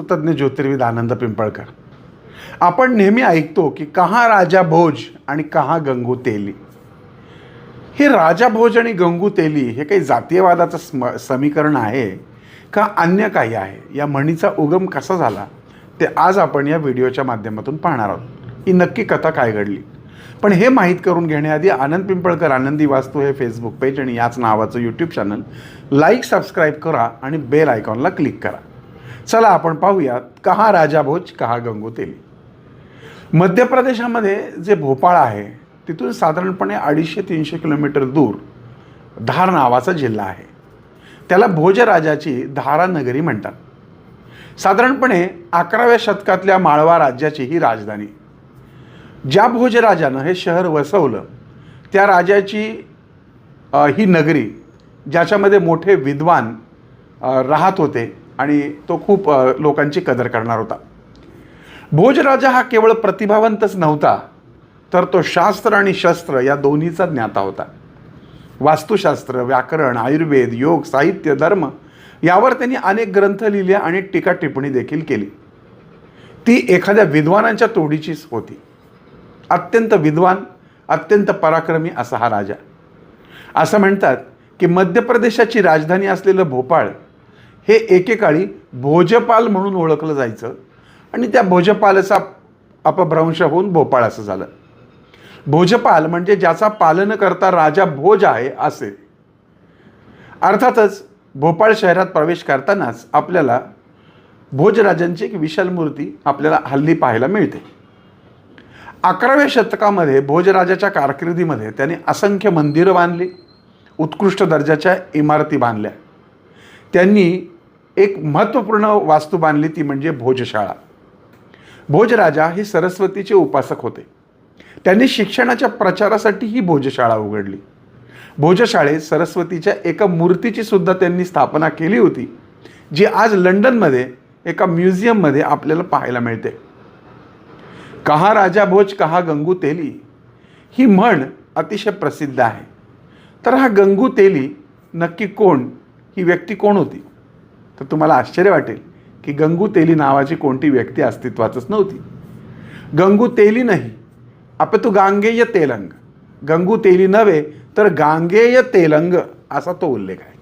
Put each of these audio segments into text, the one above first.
वास्तुतज्ञ ज्योतिर्विद आनंद पिंपळकर. आपण नेहमी ऐकतो की कहा राजा भोज आणि कहा गंगू तेली. हे राजा भोज आणि गंगू तेली हे काही जातीयवादाचं स्म समीकरण आहे का अन्य काही आहे? या म्हणीचा उगम कसा झाला? ते आज आपण या व्हिडिओच्या माध्यमातून पाहणार आहोत. ही नक्की कथा काय घडली? पण हे माहीत करून घेण्याआधी आनंद पिंपळकर आनंदी वास्तू हे फेसबुक पेज आणि याच नावाचं यूट्यूब चॅनल लाईक सबस्क्राईब करा आणि बेल आयकॉनला क्लिक करा. चला आपण पाहूयात कहा राजा भोज कहा गंगोतेली. मध्य प्रदेशामध्ये जे भोपाळ आहे तिथून साधारणपणे अडीचशे तीनशे किलोमीटर दूर धार नावाचा जिल्हा आहे. त्याला भोजराजाची धारा नगरी म्हणतात. साधारणपणे अकराव्या शतकातल्या माळवा राज्याची ही राजधानी. ज्या भोजराजानं हे शहर वसवलं त्या राजाची ही नगरी ज्याच्यामध्ये मोठे विद्वान राहत होते आणि तो खूप लोकांची कदर करणार होता. भोजराजा हा केवळ प्रतिभावंतच नव्हता तर तो शास्त्र आणि शस्त्र या दोन्हीचा ज्ञाता होता. वास्तुशास्त्र व्याकरण आयुर्वेद योग साहित्य धर्म यावर त्यांनी अनेक ग्रंथ लिहिले आणि टीका टिप्पणी देखील केली. ती एखाद्या विद्वानांच्या तोडीचीच होती. अत्यंत विद्वान अत्यंत पराक्रमी असा हा राजा. असं म्हणतात की मध्य प्रदेशाची राजधानी असलेलं भोपाळ हे एकेकाळी भोजपाल म्हणून ओळखलं जायचं आणि त्या भोजपालचा अपभ्रंश होऊन भोपाळ असं झालं. भोजपाल म्हणजे ज्याचा पालन करता राजा भोज आहे असे. अर्थातच भोपाळ शहरात प्रवेश करतानाच आपल्याला भोजराजांची एक विशाल मूर्ती आपल्याला हल्ली पाहायला मिळते. अकराव्या शतकामध्ये भोजराजाच्या कारकिर्दीमध्ये त्याने असंख्य मंदिरं बांधली उत्कृष्ट दर्जाच्या इमारती बांधल्या. त्यांनी एक महत्त्वपूर्ण वास्तू बांधली ती म्हणजे भोजशाळा. भोजराजा हे सरस्वतीचे उपासक होते. त्यांनी शिक्षणाच्या प्रचारासाठी ही भोजशाळा उघडली. भोजशाळेत सरस्वतीच्या एका मूर्तीची सुद्धा त्यांनी स्थापना केली होती जी आज लंडनमध्ये एका म्युझियममध्ये आपल्याला पाहायला मिळते. कहा राजा भोज कहा गंगू तेली ही म्हण अतिशय प्रसिद्ध आहे. तर हा गंगू तेली नक्की कोण? ही व्यक्ती कोण होती? तर तुम्हाला आश्चर्य वाटेल की गंगू तेली नावाची कोणती व्यक्ती अस्तित्वातच नव्हती. गंगू तेली नाही तू गांगेय तेलंग. गंगू तेली नव्हे तर गांगेय तेलंग असा तो उल्लेख आहे.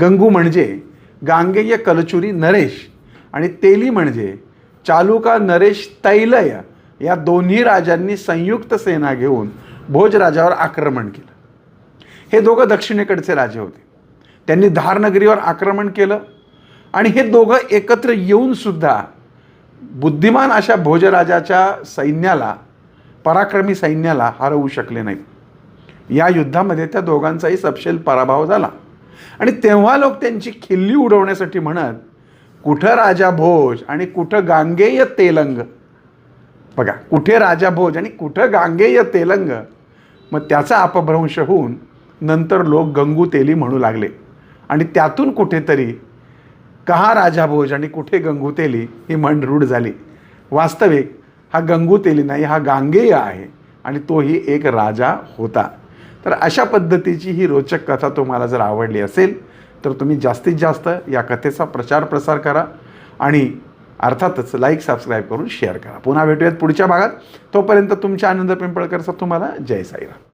गंगू म्हणजे गांगेय कलचुरी नरेश आणि तेली म्हणजे चालुका नरेश तैलय या दोन्ही राजांनी संयुक्त सेना घेऊन भोजराजावर आक्रमण केलं. हे दोघं दक्षिणेकडचे राजे होते. त्यांनी धारनगरीवर आक्रमण केलं. आणि हे दोघं एकत्र येऊन सुद्धा बुद्धिमान अशा भोजराजाच्या सैन्याला पराक्रमी सैन्याला हरवू शकले नाहीत. या युद्धामध्ये त्या दोघांचाही सपशेल पराभव झाला. आणि तेव्हा लोक त्यांची खिल्ली उडवण्यासाठी म्हणत कुठं राजा भोज आणि कुठं गांगेय तेलंग? बघा कुठे राजा भोज आणि कुठं गांगेय तेलंग? मग त्याचा अपभ्रंश होऊन नंतर लोक गंगू तेली म्हणू लागले. आणि त्यातून कुठेतरी कहा राजा भोज आणि कुठे गंगुतेली? ही म्हण रूढ झाली. वास्तविक हा गंगुतेली नाही हा गांगेय आहे आणि तोही एक राजा होता. तर अशा पद्धतीची ही रोचक कथा तुम्हाला जर आवडली असेल तर तुम्ही जास्तीत जास्त या कथेचा प्रचार प्रसार करा आणि अर्थातच लाईक सबस्क्राईब करून शेअर करा. पुन्हा भेटूयात पुढच्या भागात. तोपर्यंत तुमच्या आनंद पिंपळकरचा तुम्हाला जय साईराम.